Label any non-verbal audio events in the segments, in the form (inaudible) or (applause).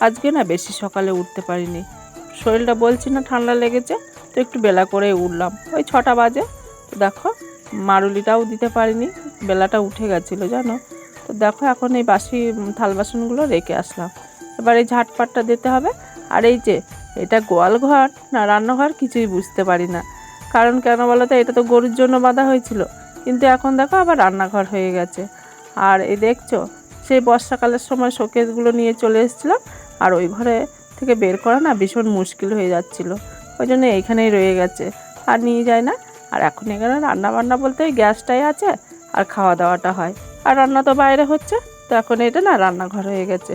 আজকে না বেশি সকালে উঠতে পারিনি। শরীরটা বলছি না ঠান্ডা লেগেছে, তো একটু বেলা করে উঠলাম। ওই ছটা বাজে। তো দেখো, মারুলিটাও দিতে পারিনি, বেলাটা উঠে গেছিল, জানো? তো দেখো, এখন এই বাসি, থাল বাসনগুলো রেখে আসলাম। এবার এই ঝাটপাটটা দিতে হবে। আর এই যে, এটা গোয়াল ঘর না রান্নাঘর কিছুই বুঝতে পারি না। কারণ কেন বলো তো, এটা তো গরুর জন্য বাঁধা হয়েছিল। কিন্তু এখন দেখো, আবার রান্নাঘর হয়ে গেছে। আর এই দেখছ, সেই বর্ষাকালের সময় শোকেসগুলো নিয়ে চলে এসেছিলাম। আর ওই ঘরে থেকে বের করা না ভীষণ মুশকিল হয়ে যাচ্ছিল। ওই জন্য এইখানেই রয়ে গেছে। আর নিয়ে যায় না। আর এখন এখানে রান্না বান্না বলতে ওই গ্যাসটাই আছে আর খাওয়া দাওয়াটা হয়। আর রান্না তো বাইরে হচ্ছে, তো এখন এটা না রান্নাঘর হয়ে গেছে।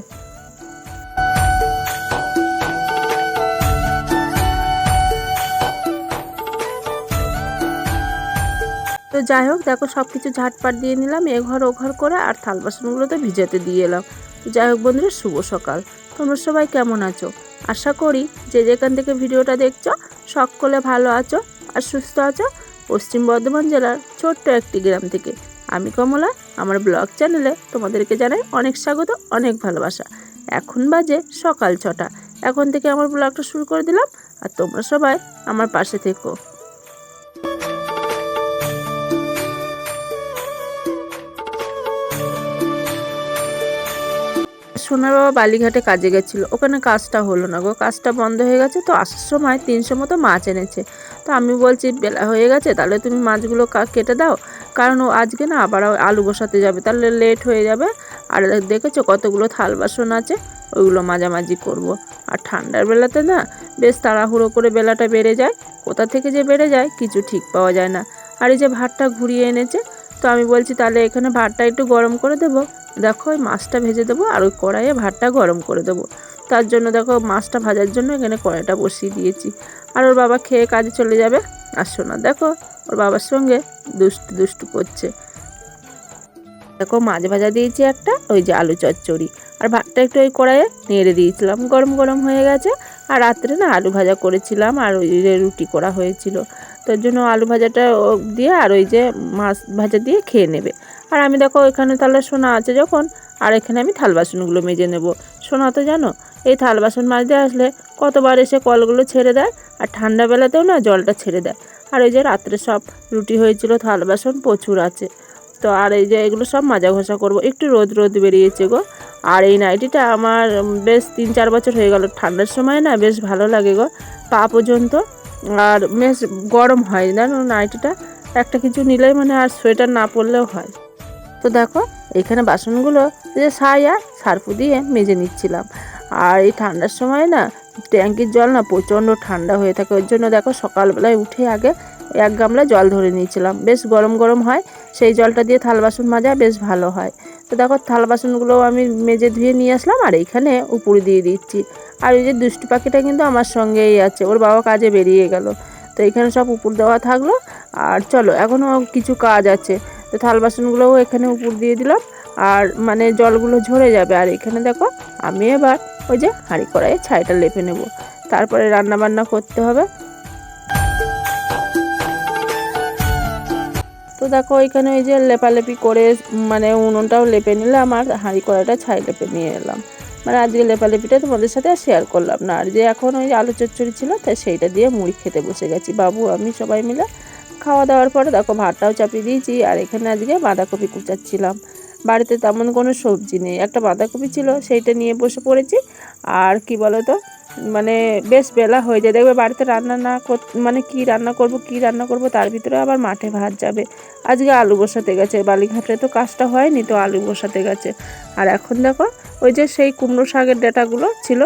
তো যাই হোক, দেখো সব কিছু ঝাটপাট দিয়ে নিলাম, এ ঘর ও ঘর করে আর থাল বাসনগুলো তো ভিজাতে দিয়ে এলাম। যাই হোক বন্ধুরা, শুভ সকাল। তোমরা সবাই কেমন আছো? আশা করি যে যেখান থেকে ভিডিওটা দেখছ, সকলে ভালো আছো আর সুস্থ আছো। পশ্চিম বর্ধমান জেলার ছোট্ট একটি গ্রাম থেকে। আমি কমলা, আমার ব্লগ চ্যানেলে তোমাদেরকে জানাই অনেক স্বাগত, অনেক ভালোবাসা। এখন বাজে সকাল ছটা। এখন থেকে আমার ব্লগটা শুরু করে দিলাম। আর তোমরা সবাই আমার পাশে থেকো। সোনার বাবা বালিঘাটে কাজে গেছিল। ওখানে কাজটা হলো না গো। কাজটা বন্ধ হয়ে গেছে তো আসার সময় তিনশো মতো মাছ এনেছে। তো আমি বলছি, বেলা হয়ে গেছে, তাহলে তুমি মাছগুলো কেটে দাও। কারণ ও আজকে না আবার আলু বসাতে যাবে। তাহলে লেট হয়ে যাবে। আর দেখেছ কতগুলো থাল বাসন আছে? ওইগুলো মাঝামাঝি করব। আর ঠান্ডার বেলাতে না বেশ তাড়াহুড়ো করে বেলাটা বেড়ে যায়। কোথা থেকে যে বেড়ে যায় কিছু ঠিক পাওয়া যায় না। আর এই যে ভাতটা ঘুরিয়ে এনেছে, তো আমি বলছি, তাহলে এখানে ভাতটা একটু গরম করে দেবো। দেখো ওই মাছটা ভেজে দেবো আর ওই কড়াইয়ে ভাতটা গরম করে দেবো। তার জন্য দেখো মাছটা ভাজার জন্য এখানে কড়াইটা বসিয়ে দিয়েছি। আর ওর বাবা খেয়ে কাজে চলে যাবে। আর শোনা, দেখো ওর বাবার সঙ্গে দুষ্টু দুষ্টু করছে। দেখো মাছ ভাজা দিয়েছি একটা, ওই যে আলু চচ্চড়ি। আর ভাতটা একটু ওই কড়াইয়ে নেড়ে দিয়েছিলাম। গরম গরম হয়ে গেছে। আর রাত্রে না আলু ভাজা করেছিলাম আর ওই যে রুটি করা হয়েছিল। তার জন্য আলু ভাজাটা দিয়ে আর ওই যে মাছ ভাজা দিয়ে খেয়ে নেবে। আর আমি দেখো এখানে তাহলে সোনা আছে যখন, আর এখানে আমি থাল বাসনগুলো মেজে নেব। সোনা তো জানো, এই থাল বাসন মাজতে আসলে কতবার এসে কলগুলো ছেড়ে দেয়, আর ঠান্ডা বেলাতেও না জলটা ছেড়ে দেয়। আর ওই যে রাত্রে সব রুটি হয়েছিল, থাল বাসন প্রচুর আছে। তো আর এই যে এগুলো সব মাজা ঘষা করব, একটু রোদ রোদ বেরিয়েছে গো। আর এই নাইটিটা আমার বেশ তিন চার বছর হয়ে গেল, ঠান্ডার সময় না বেশ ভালো লাগে গো, পা পর্যন্ত। আর বেশ গরম হয়, জানো নাইটিটা, একটা কিছু নিলেই মানে আর সোয়েটার না পরলেও হয়। তো দেখো, এখানে বাসনগুলো যে ছাই আর সার্ফু দিয়ে মেজে নিচ্ছিলাম। আর এই ঠান্ডার সময় না, ট্যাঙ্কির জল না প্রচণ্ড ঠান্ডা হয়ে থাকে। ওর জন্য দেখো সকালবেলায় উঠে আগে এক গামলা জল ধরে নিয়েছিলাম। বেশ গরম গরম হয়, সেই জলটা দিয়ে থাল বাসন মাজা বেশ ভালো হয়। তো দেখো থাল বাসনগুলো আমি মেজে ধুয়ে নিয়ে আসলাম, আর এইখানে উপরে দিয়ে দিচ্ছি। আর ওই যে দুষ্টু পাখিটা কিন্তু আমার সঙ্গেই আছে, ওর বাবা কাজে বেরিয়ে গেল। তো এখানে সব উপর দেওয়া থাকল। আর চলো, এখনও কিছু কাজ আছে। তো থাল বাসনগুলোও এখানে উপর দিয়ে দিলাম। আর মানে জলগুলো ঝরে যাবে। আর এখানে দেখো, আমি এবার ওই যে হাঁড়ি কড়াইয়ে ছাইটা লেপে নেব। তারপরে রান্না বান্না করতে হবে। তো দেখো, এখানে ওই যে লেপালেপি করে মানে উনুনটাও লেপে নিলাম আর হাঁড়ি কড়াইটা ছাই লেপে নিয়ে এলাম। মানে আজকে লেপালেপিটা তোমাদের সাথে শেয়ার করলাম না। আর যে এখন ওই আলু চচ্চড়ি ছিল, তাই সেইটা দিয়ে মুড়ি খেতে বসে গেছি। বাবু, আমি সবাই মিলে খাওয়া দাওয়ার পরে দেখো ভাতটাও চাপিয়ে দিয়েছি, আর এখানে আজকে বাঁধাকপি কুচাচ্ছিলাম। বাড়িতে তেমন কোনো সবজি নেই। একটা বাঁধাকপি ছিল, সেইটা নিয়ে বসে পড়েছি। আর কি বলো তো মানে বেশ বেলা হয়ে যায়। দেখবে বাড়িতে রান্না না মানে কি রান্না করব, কি রান্না করব, তার ভিতরে আবার মাঠে ভাত যাবে। আজকে আলু বসাতে গেছে। বালিঘাটে তো কাজটা হয়নি, তো আলু বসাতে গেছে। আর এখন দেখো, ওই যে সেই কুমড়ো শাকের ডাটাগুলো ছিল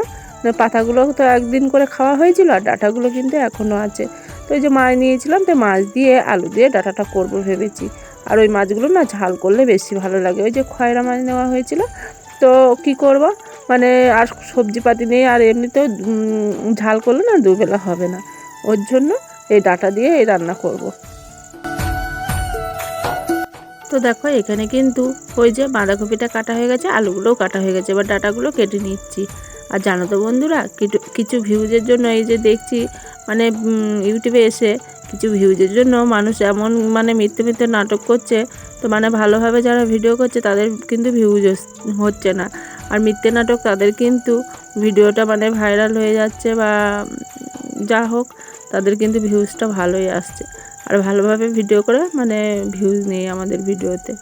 পাতাগুলো তো একদিন করে খাওয়া হয়েছিল, আর ডাটাগুলো কিন্তু এখনও আছে। তো ওই যে মাছ নিয়েছিলাম, তো মাছ দিয়ে আলু দিয়ে ডাঁটাটা করব ভেবেছি। আর ওই মাছগুলো না ঝাল করলে বেশি ভালো লাগে। ওই যে খয়রা মাছ নেওয়া হয়েছিল, তো কি করব? মানে আর সবজিপাতি নেই, আর এমনিতেও ঝাল করলে না দুবেলা হবে না। ওর জন্য এই ডাটা দিয়ে এই রান্না করব। তো দেখো, এখানে কিন্তু ওই যে বাঁধাকপিটা কাটা হয়ে গেছে, আলুগুলোও কাটা হয়ে গেছে। এবার ডাটাগুলো কেটে নিচ্ছি। আর জানো তো বন্ধুরা, কিছু ভিউজের জন্য এই যে দেখছি মানে ইউটিউবে এসে কিছু ভিউজের জন্য মানুষ এমন মানে মিথ্যে মিথ্যে নাটক করছে। তো মানে ভালোভাবে যারা ভিডিও করছে, তাদের কিন্তু ভিউজ হচ্ছে না। আর মিথ্যে নাটক, তাদের কিন্তু ভিডিওটা মানে ভাইরাল হয়ে যাচ্ছে বা যা হোক, তাদের কিন্তু ভিউজটা ভালোই আসছে। আর ভালোভাবে ভিডিও করে মানে ভিউজ নেই আমাদের ভিডিওতে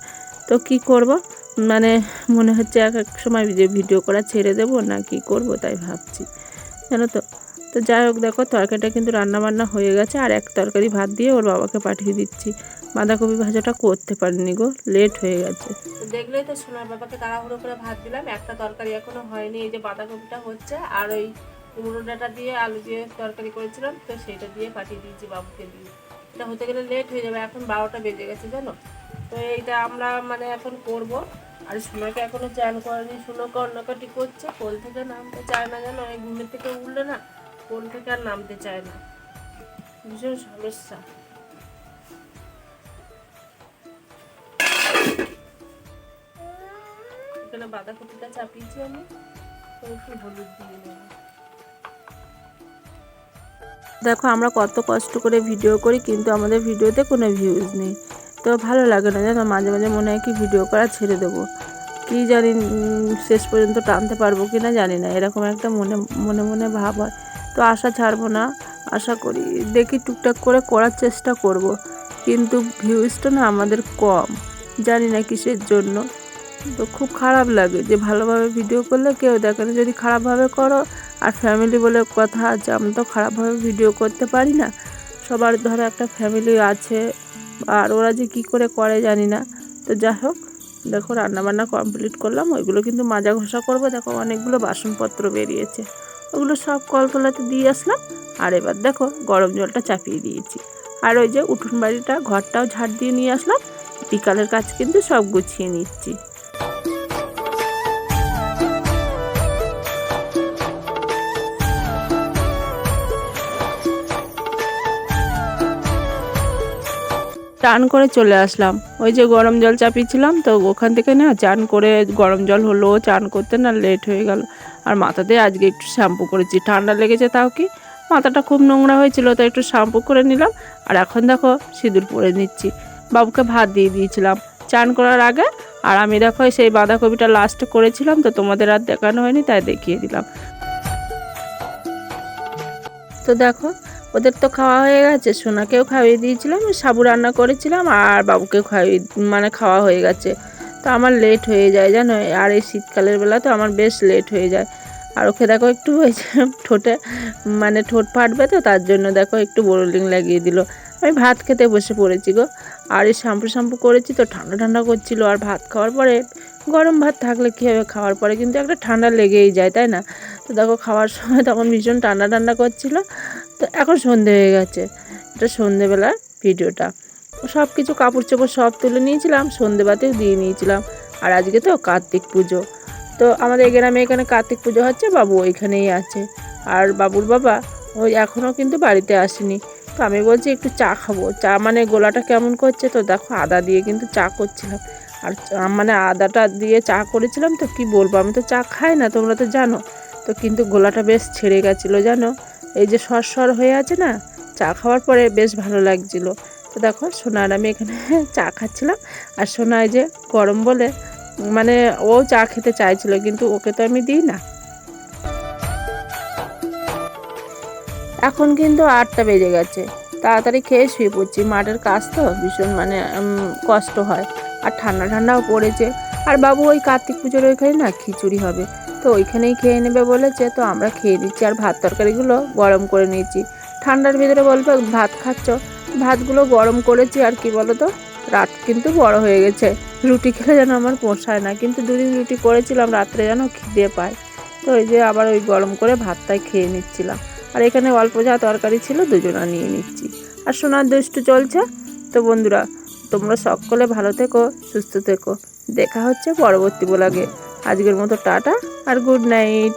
তো কি করব? মানে মনে হচ্ছে এক এক সময় যে ভিডিও করা ছেড়ে দেবো না কি করব তাই ভাবছি। জানো তো? তো যাই হোক দেখো, তরকারিটা কিন্তু রান্না বান্না হয়ে গেছে আর এক তরকারি ভাত দিয়ে ওর বাবাকে পাঠিয়ে দিচ্ছি। বাঁধাকপি ভাজাটা করতে পারিনি গো লেট হয়ে গেছে। দেখলেই তো সোনার বাবাকে তাড়াহুড়ো করে ভাত দিলাম, একটা তরকারি এখনও হয়নি, এই যে বাঁধাকপিটা হচ্ছে আর ওই কুমড়ো ডাঁটা দিয়ে আলু দিয়ে তরকারি করেছিলাম, তো সেইটা দিয়ে পাঠিয়ে দিয়েছি বাবুকে দিয়ে। এটা হতে গেলে লেট হয়ে যাবে, এখন বারোটা বেজে গেছে জানো? তো এইটা আমরা মানে এখন করব। আর সোনাকে এখনও চান করেনি শুনো কন্নাকাটি করছে, কোল থেকে নামতে চায় না জানো? এই ঘুমের থেকে উঠলে না কোল থেকে আর নামতে চায় না। ভীষণ সমস্যা। এখানে বাঁধাকপিটা চাপিয়েছি আমি একটু হলুদ দিয়ে নেব। দেখো, আমরা কত কষ্ট করে ভিডিও করি, কিন্তু আমাদের ভিডিওতে কোনো ভিউজ নেই। তো ভালো লাগে না, জানো, মাঝে মাঝে মনে হয় কি ভিডিও করা ছেড়ে দেবো। কি জানি শেষ পর্যন্ত টানতে পারব কি না জানি না, এরকম একটা মনে মনে মনে ভাব হয়। তো আশা ছাড়বো না, আশা করি। দেখি টুকটাক করে করার চেষ্টা করব। কিন্তু ভিউজটা না আমাদের কম। জানি না কিসের জন্য। তো খুব খারাপ লাগে যে ভালোভাবে ভিডিও করলে কেউ দেখে না। যদি খারাপভাবে করো, আর ফ্যামিলি বলে কথা আছে, আমি তো খারাপভাবে ভিডিও করতে পারি না। সবার ধরো একটা ফ্যামিলি আছে, আর ওরা যে কী করে করে জানি না। তো যাই হোক, দেখো রান্নাবান্না কমপ্লিট করলাম। ওইগুলো কিন্তু মাজা ঘষা করব। দেখো অনেকগুলো বাসনপত্র বেরিয়েছে। ওগুলো সব কলতলাতে দিয়ে আসলাম। আর এবার দেখো গরম জলটা চাপিয়ে দিয়েছি। আর ওই যে উঠোন বাড়িটা, ঘরটাও ঝাড় দিয়ে নিয়ে আসলাম। বিকালের কাজ কিন্তু সব গুছিয়ে নিচ্ছি। চান করে চলে আসলাম। ওই যে গরম জল চাপিয়েছিলাম, তো ওখান থেকে না চান করে গরম জল হলো, চান করতে না লেট হয়ে গেল। আর মাথাতে আজকে একটু শ্যাম্পু করেছি। ঠান্ডা লেগেছে তাও কি? মাথাটা খুব নোংরা হয়েছিল, তাই একটু শ্যাম্পু করে নিলাম। আর এখন দেখো সিঁদুর পরে নিচ্ছি। বাবুকে ভাত দিয়ে দিয়েছিলাম। চান করার আগে, আর আমি দেখো সেই বাঁধাকপিটা লাস্টে করেছিলাম, তো তোমাদের আর দেখানো হয়নি, তাই দেখিয়ে দিলাম। তো দেখো ওদের তো খাওয়া হয়ে গেছে, সোনাকেও খাইয়ে দিয়েছিলাম, সাবু রান্না করেছিলাম আর বাবুকেও খাইয়ে মানে খাওয়া হয়ে গেছে। তো আমার লেট হয়ে যায় জানো, আর এই শীতকালের বেলা তো আমার বেশ লেট হয়ে যায়। আর ওকে দেখো একটু হয়েছে ঠোঁটে মানে ঠোঁট ফাটবে তো, তার জন্য দেখো একটু বোরলিং লাগিয়ে দিল। আমি ভাত খেতে বসে পড়েছি গো, আর এই শ্যাম্পু শ্যাম্পু করেছি তো ঠান্ডা ঠান্ডা করছিল, আর ভাত খাওয়ার পরে গরম ভাত থাকলে কী হবে খাওয়ার পরে? কিন্তু একটা ঠান্ডা লেগেই যায়, তাই না? তো দেখো খাওয়ার সময় তখন ভীষণ ঠান্ডা ঠান্ডা করছিল তো এখন সন্ধে হয়ে গেছে। এটা সন্ধেবেলার ভিডিওটা। সব কিছু কাপড় চোপড় সব তুলে নিয়েছিলাম সন্ধেবাতেও দিয়ে নিয়েছিলাম। আর আজকে তো কার্তিক পুজো। তো আমাদের গ্রামে এখানে কার্তিক পুজো হচ্ছে, বাবু ওইখানেই আছে। আর বাবুর বাবা ওই এখনও কিন্তু বাড়িতে আসেনি। তো আমি বলছি একটু চা খাব। চা মানে গোলাটা কেমন করছে তো দেখো, আদা দিয়ে কিন্তু চা করছিলাম। আর মানে আদাটা দিয়ে চা করেছিলাম তো কি বলব? আমি তো চা খাই না, তোমরা তো জানো। তো কিন্তু গোলাটা বেশ ছেড়ে গেছিল, জানো? এই যে সর সর হয়ে আছে না, চা খাওয়ার পরে বেশ ভালো লাগছিল। তো দেখো সোনার আমি এখানে (laughs) চা খাচ্ছিলাম। আর সোনা যে গরম বলে মানে ও চা খেতে চাইছিল, কিন্তু ওকে তো আমি দিই না। এখন কিন্তু আটটা বেজে গেছে। তাড়াতাড়ি খেয়ে শুয়ে পড়ছি। মাঠের কাজ তো ভীষণ মানে কষ্ট হয়। আর ঠান্ডা ঠান্ডাও পড়েছে। আর বাবু ওই কার্তিক পুজোর ওইখানে না খিচুড়ি হবে। তো ওইখানেই খেয়ে নেবে বলেছে, তো আমরা খেয়ে নিচ্ছি আর ভাত তরকারিগুলো গরম করে নিয়েছি। ঠান্ডার ভিতরে বলবে, ভাত খাচ্ছ? ভাতগুলো গরম করেছি, আর কি বলো তো রাত কিন্তু বড় হয়ে গেছে। রুটি খেলে যেন আমার পোষায় না। কিন্তু দুদিন রুটি করেছিলাম, রাত্রে যেন খিদে পায়। তো ওই যে আবার ওই গরম করে ভাতটাই খেয়ে নিচ্ছিলাম। আর এখানে অল্প যা তরকারি ছিল, দুজনা নিয়ে নিচ্ছি। আর সোনার দুষ্টু চলছে। তো বন্ধুরা, তোমরা সকলে ভালো থেকো, সুস্থ থেকো। দেখা হচ্ছে পরবর্তী ব্লগে। আজকের মতো টাটা আর গুড নাইট।